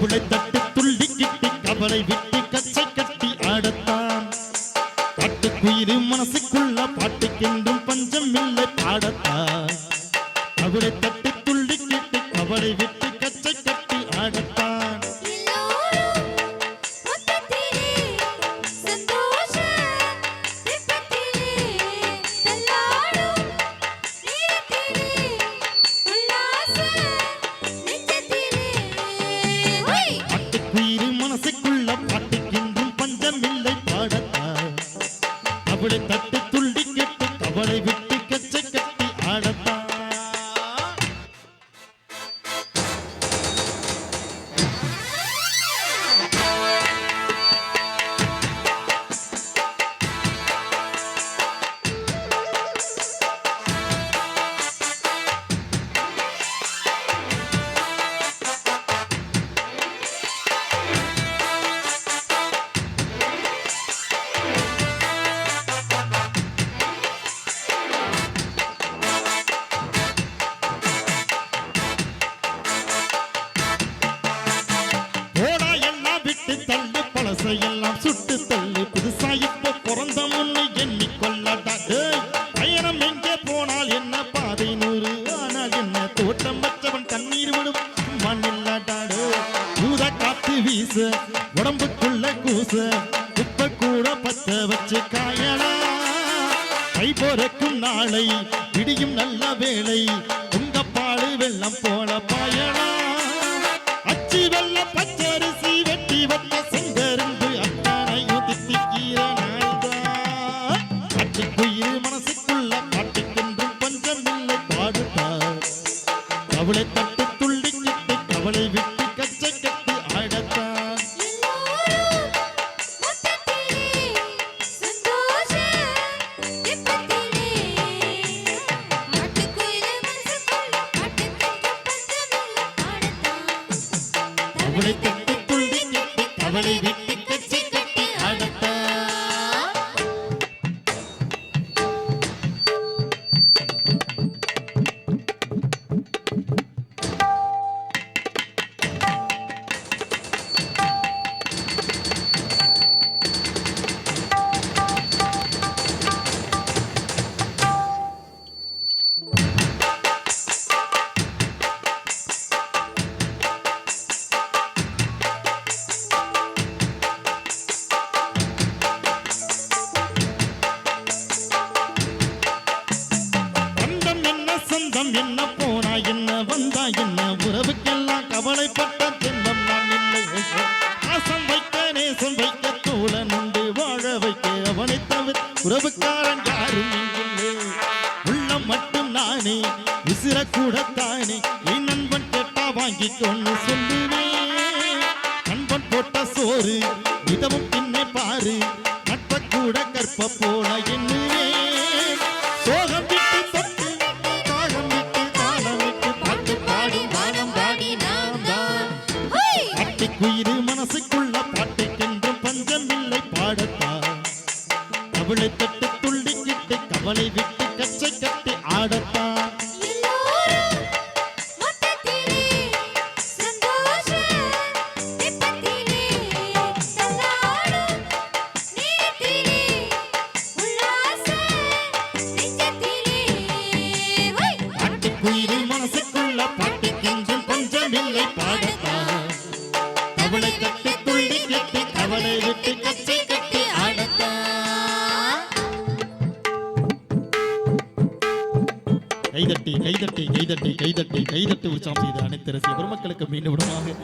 கவலை தட்டு துள்ளி கிட்டி கவலை விட்டு கச்சை கட்டி ஆடத்தான். காட்டுக்குயிரு மனசுக்குள்ள பாட்டுக்கென்றும் பஞ்சம் இல்லை பாடத்தான். பழசையெல்லாம் சுட்டு தள்ளு புதுசா இப்ப பிறந்த முன்னு எண்ணி பயணம் எங்கே போனால் என்ன பாதை நூறு? ஆனால் என்ன தோட்டம் வச்சவன் தண்ணீர் விடும் மண்ணில்லடாடு பூத காத்து வீச உடம்புக்குள்ள கூச இப்ப கூட பத்த வச்சு காயலா? கை போறக்கும் நாளை விடியும் நல்ல வேலை உங்க பாடு வெள்ளம் போல பாயலா? அச்சி வெள்ள கவலை தட்டு துள்ளி கிட்டு கவலை விட்டு கச்சை கட்டி ஆடத்தான் எல்லோரும் சொந்தம் என்ன போனா என்ன வந்தா என்ன உறவுக்கெல்லாம் கவலைப்பட்ட துன்பம் நான் இல்லை ஆசம் வைக்க நேசம் வைக்க தோழன் உண்டு வாழ வைக்க அவனை தவிர உறவுக்காரன் யாரும் இங்கில்லை உள்ளம் மட்டும் நானே உசிர கூட தானே. என் நண்பன் கேட்டா வாங்கி கொண்டு சொல்லுவேன் நண்பன் போட்ட சோறு இதமும் பின்னே பாரு. நட்ப கூட கற்ப போல எண்ணுவேன் பாடத்தான் கவலை தட்டு துள்ளிக்கிட்டு கவலை விட்டு கச்சை கட்டி ஹோய் பாட்டுக்குயிரு மனசுக்குள்ள பாட்டுக்கென்றும் பஞ்சம் இல்லை பாடத்தான் கவலை விட்டு கட்டி கைதட்டி கைதட்டி கைதட்டி கைதட்டி கைதட்டி உற்சாகம் செய்த அனைத்து ரசிக பெருமக்களுக்கு மீண்டும் விடமாக